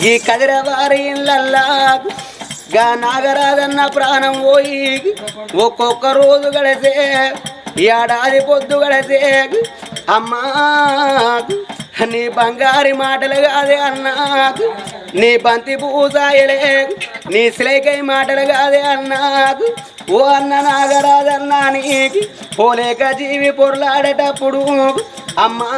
ఈ కదిరవారి ఇళ్ళల్లా గా నాగరాజన్న ప్రాణం పోయి ఒక్కొక్క రోజు గడితే ఏడాది పొద్దు గడితే అమ్మా నీ బంగారి మాటలు కాదే అన్నా నీ బంతి పూసాయలే నీ సిలైకై మాటలు కాదే అన్నాకు ఓ అన్న నాగరాజన్నా నీకి పోలేక జీవి పొరలాడేటప్పుడు అమ్మా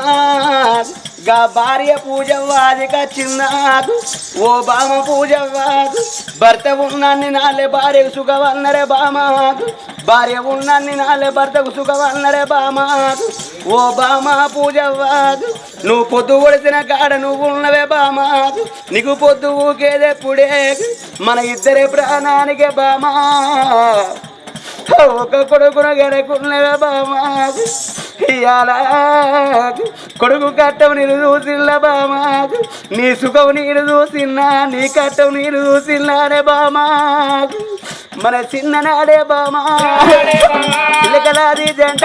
గా భార్య పూజ వాదిగా చిన్నాకు ఓ బామ పూజ వాదు. భర్త ఉన్నన్ని నాలే భార్యకు సుఖవన్నరే బామాదు. భార్య ఉన్నన్ని నాలే భర్తకు సుఖవన్నరే బామాదు. ఓ బామ పూజ వాదు. నువ్వు పొద్దు కొడిసిన కాడ నువ్వు ఉన్నవే బామాదు. నీకు పొద్దు ఊకేదెప్పుడే మన ఇద్దరి ప్రాణానికే బామా. ఒక కొడుకున గడకున్నవే బామాదు. ఇయాల కొడుకు కట్టం నేను చూసిల్ల బామా? నీ సుఖం నేను చూసిన్నా నీ కట్టం నేను చూసిన్నానే బామా? మన చిన్ననాడే బామా? పిల్లకలాది జంట.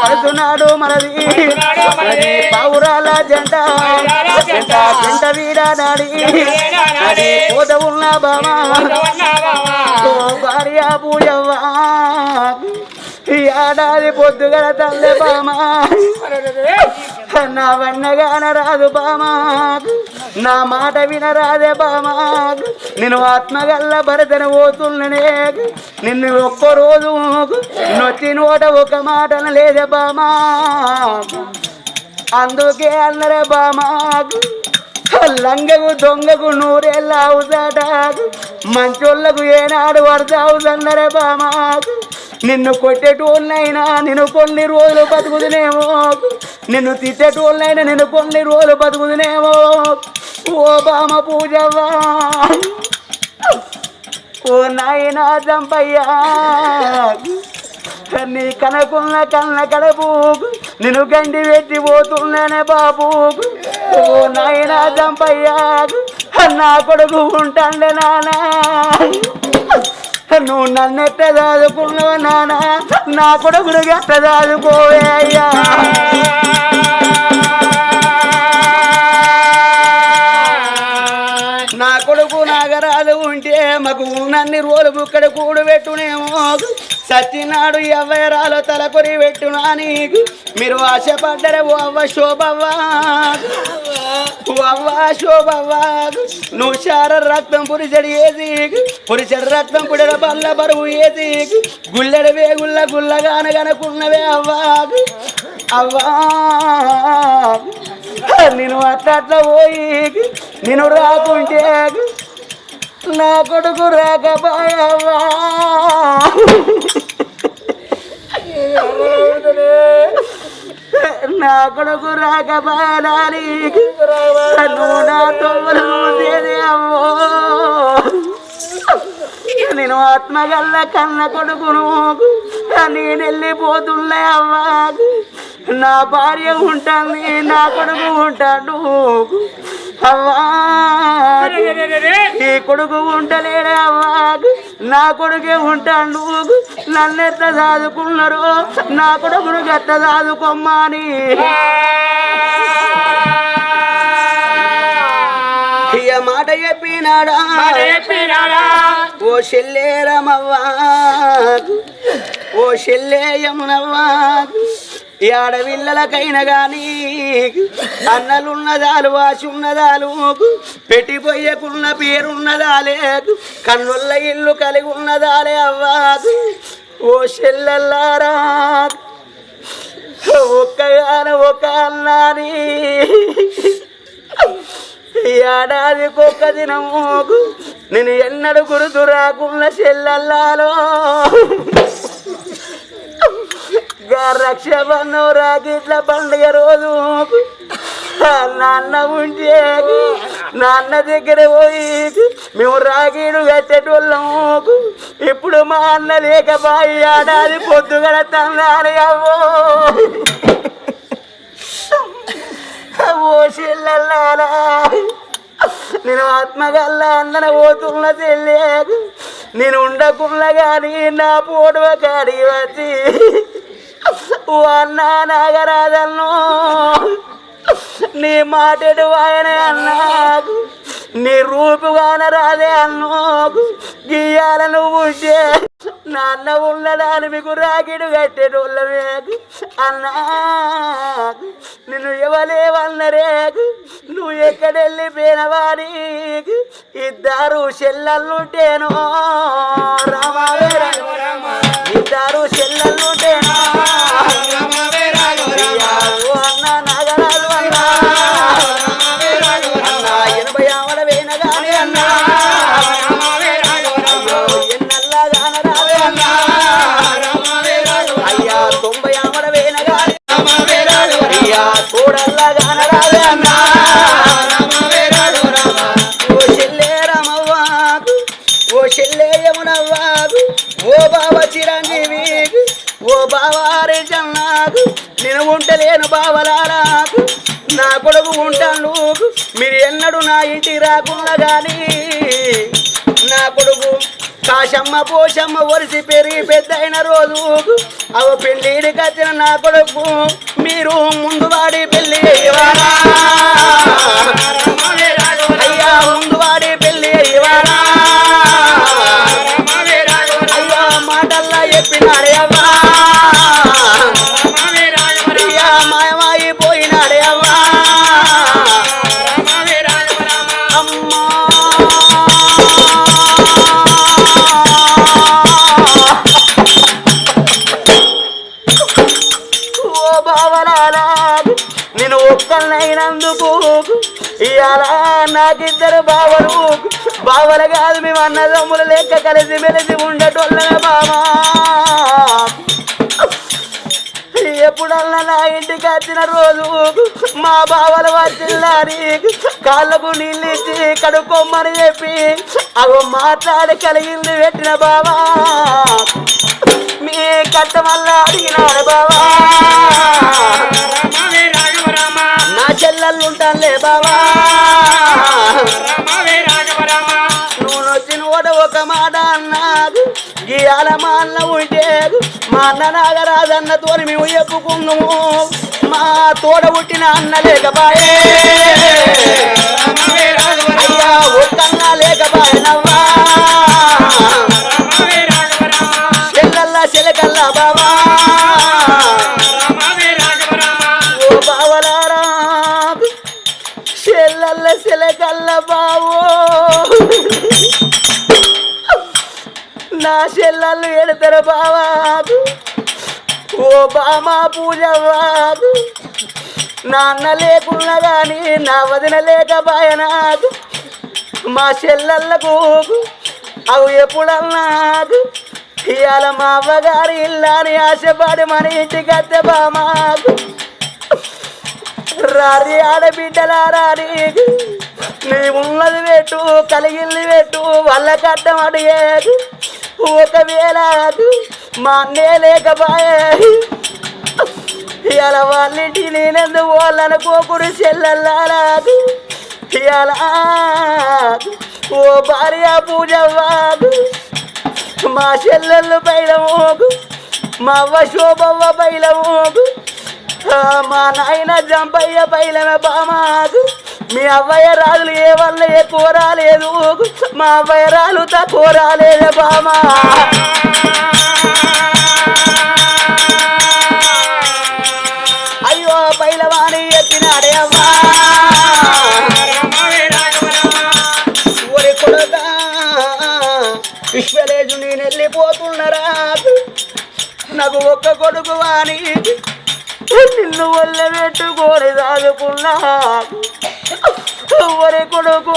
పడుతున్నాడు మనది. పావురాల జంట. జంట. జంట వీడా నాడి. పోత ఉన్న బామా. భార్య పూజవ్వా. ఈ ఏడాది పొద్దుగల తల్లే బామా. నా వన్నగాన రాదు బామా. నా మాట వినరాదే బామా. నేను ఆత్మగల్ల భరతన పోతున్ననే నిన్ను ఒక్క రోజు నొచ్చి నోట ఒక మాటన లేదే బామా. అందుకే అన్నరే బామా. లంగకు దొంగకు నూరేళ్ళ అవుతాట మంచోళ్ళకు ఏనాడు వరద అవుతుందరే బామా. నిన్ను కొట్టేటోళ్ళైనా నేను కొన్ని రోజులు బతుకుదునేమో. నిన్ను తిట్టేటోళ్ళైనా నేను కొన్ని రోజులు బతుకుదునేమో. ఓ బామ పూజవ్వా. ఓ నాయనా చంపయ్యా నీ కనకున్న కన్న కడపు. నిన్ను గండి పెట్టి పోతున్నానే బాబు ఓ నాయనా చంపయ్యా నా కొడుకు ఉంటాండే నానా. నువ్వు నన్నెట్ట దాదుకున్నావు నానా. నా కొడుకుడు ఎట్ట దాదుకోవే అయ్యా. నా కొడుకు నాగరాజు ఉంటే మాకు నన్ను రోజు బుక్కడ కూడు పెట్టునేమో. సత్యనాడు ఎవ్వరాలు తలకొరి పెట్టునా నీకు? మీరు ఆశపడ్డరే ఓ అవ్వ శోభవ్వా. ఓ అవ్వ శోభవ్వా. నువ్వు చార రక్తం పురిచడి ఏది పురిచడి రక్తం పుడిన బల్ల బరువు ఏది గుల్లెడ వేగుల్ల గుల్లగాన గనకున్నవే అవ్వా. అవ్వా. నేను అట్లా అట్లా పోయి నేను రాకుంటే నా కొడుకు రాకపోయావా? నా కొడుకు రాకపోయాలి నువ్వు నా తొవ్వలు చూసేది అమ్మో నేను ఆత్మగల్ల కన్న కొడుకును నేను వెళ్ళిపోతున్నా అవ్వా. నా భార్య ఉంటుంది నా కొడుకు ఉంటాడు. అవ్వా. ఈ కొడుకు ఉండలేడే అవ్వా. నా కొడుకే ఉంటాడు నన్ను ఎట్లా చదువుకున్నారు నా కొడుకును చదువుకోమ్మని ఇక మాట చెప్పినాడా? ఓ చెల్లేరమవ్వా. ఓ చెల్లేయమునవ్వా. ఈ ఆడవిల్లలకైనా గాని అన్నలున్నదాలు వాసున్నదాలు పెట్టిపోయకున్న పేరున్నదాలే కన్నుల్ల ఇల్లు కలిగి ఉన్నదాలే అవ్వా ఓ చెల్లెల్లారా. ఒక్కగాన ఒక అన్నాని. ఈ ఏడాదికి దినము నేను ఎన్నడు గురుదు రాకుండా చెల్లెల్లాలో. రక్షబంధం రాగిట్ల పండుగ రోజు. నాన్న ఉంటే నాన్న దగ్గర పోయి మేము రాగీడు కట్టేటోళ్ళము ఇప్పుడు మా అన్న లేకపోయి ఆడాలి పొద్దుగల తందాని అవ్వో. ఓ చెల్లెల్లారా నేను ఆత్మగల్లా అందన పోతున్న చెల్లేకు నేను ఉండకుండా కానీ నా పోటువ కాడి వచ్చి ఓ అన్నా నాగరాజన్ను. నీ మాటడు ఆయన అన్నాకు నీ రూపుగాన రాదే అన్నోకు గీయాల నువ్వు నాన్న ఉన్నదాని మీకు రాకిడు కట్టేటోళ్ళమేకు అన్నా నిన్ను ఇవ్వలేవన్నరేకు నువ్వు ఎక్కడెళ్ళిపోయినవాడికి ఇద్దరు చెల్లెళ్ళుంటేనో రామావే ఇద్దరు చెల్లెళ్ళుంటేనో బావారి నాకు నేను ఉంటలేను బావలారాకు నా కొడుకు ఉంటాను మీరు ఎన్నడు నా ఇంటికి రాకుండా కానీ నా కొడుకు కాశమ్మ పోషమ్మ ఒరిసి పెరిగి పెద్దయిన రోజు అవ పెళ్ళిడికి వచ్చిన నా కొడుకు మీరు ముందు వాడి పెళ్ళి ఎందుకు? ఇవాళ నాకిద్దరు బావలు. బావలు కాదు మేము అన్నదమ్ములు లెక్క కలిసి మెలిసి ఉండటోళ్ళమే బావా. ఎప్పుడల్లా నా ఇంటికి వచ్చిన రోజు మా బావలు వచ్చిల్లారి కాళ్ళకు నీళ్ళు ఇచ్చి కడుక్కోమని చెప్పి అవి మాట్లాడి కలిగింది పెట్టిన బావా. మీ కట్టమల్లా అడిగినాడు బావా. మాట ఒక మాట అన్నాడు. గీయాల మా అన్న ఉంటే మా అన్న నాగరాజన్న తోని మేము చెప్పుకున్నాము మా తోడ పుట్టిన అన్న లేకపాయే. అయ్యా ఒక్కన్న లేకపాయే నవ్వా. చెల్లల్లా చెలకల్లా బావా. ఓ బావలారా చెల్లల్ల చెలకల్ల బావో. నా చెల్లెళ్ళు ఎడతారు బావాదు. ఓ బామా పూజవ్వాకు నాన్న లేకున్నా కానీ నా వదిన లేక బాయనాదు. మా చెల్లెళ్ళకు అవి ఎప్పుడన్నాదు. ఇవాళ మా అవ్వగారి ఇల్లాని ఆశపడి మన ఇంటికి బామాదు. బామాకు రారి ఆడబిడ్డలారా నీ ఉన్నది పెట్టు కలిగిల్లి పెట్టు వాళ్ళ కట్టం అడిగేది. ఒకవేళ మా అన్నే లేకపాయే ఇవాళ వాళ్ళింటి నేనెందుకు వాళ్ళనుకోకుడు చెల్లెల్లారాకు ఇవాళ ఓ భార్య పూజ వాకు మా చెల్లెళ్ళు బయలమోకు మా అవ్వ శోభవ్వ బయలమోకు ఆ, మా నాయన జంపయ్య బయలమే బామాకు మీ అవ్వయ్య రాజులు ఏ వల్ల ఏ రాలేదు మా అవ్వయ్య రాలు తా రాలేదు బామా. అయ్యో బయలవాణి ఎత్తినాడే అవ్వా. విశ్వలేజు నేను వెళ్ళిపోతున్నరా నాకు ఒక్క కొడుకు వాణి. నిన్ను వల్ల పెట్టుకొని దాదుకున్నా ఎవరి కొడుకు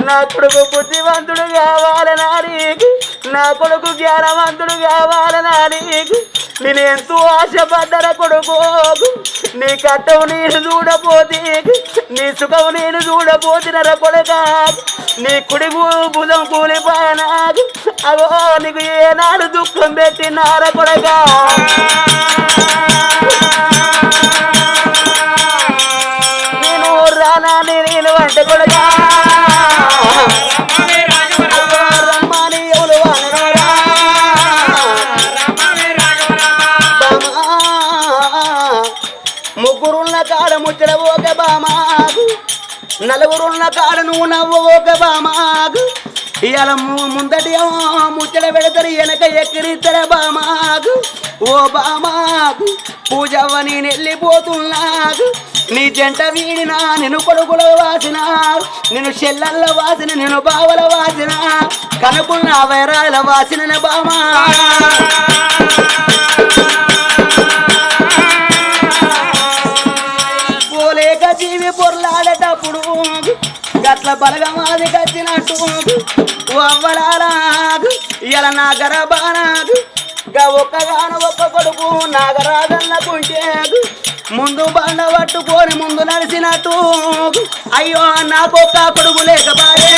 నా కొడుకు బుద్ధివంతుడు కావాలనా నీకు? నా కొడుకు జ్ఞానవంతుడు కావాలనా నీకు? నేను ఎంతో ఆశపడ్డర కొడుకు? నీ కట్టం నేను చూడపోతే నీ సుఖం నేను చూడపోతినర కొడుక? నీ కుడి భూ- భుజం అగో నీకు ఏనాడు దుఃఖం పెట్టినార కొడక? నలుగురున్న కాడను నువ్వు నవ్వు బామాగు ఇవాళ ముందటి ముచ్చట పెడతారు వెనక ఎక్కిరిద్దర బామాగు ఓ బామాగు పూజవ్వ నేను వెళ్ళిపోతున్నాగు నీ జంట వీడినా నేను కొడుకుల వాసిన. నేను చెల్లెళ్ళ వాసిన నేను బావల వాసిన. కనుకున్న వైరాల వాసిన బామా. గట్ల బలగమాది కచ్చినట్టు అవ్వరాదు ఇలా నా గరబానాగు గా ఒక్కగాను ఒక్క కొడుకు నాగరాజన్నకుంటేదు. ముందు బండ పట్టుకొని ముందు నడిచినట్టు అయ్యో నాకొక్క కొడుకు లేకపాయే.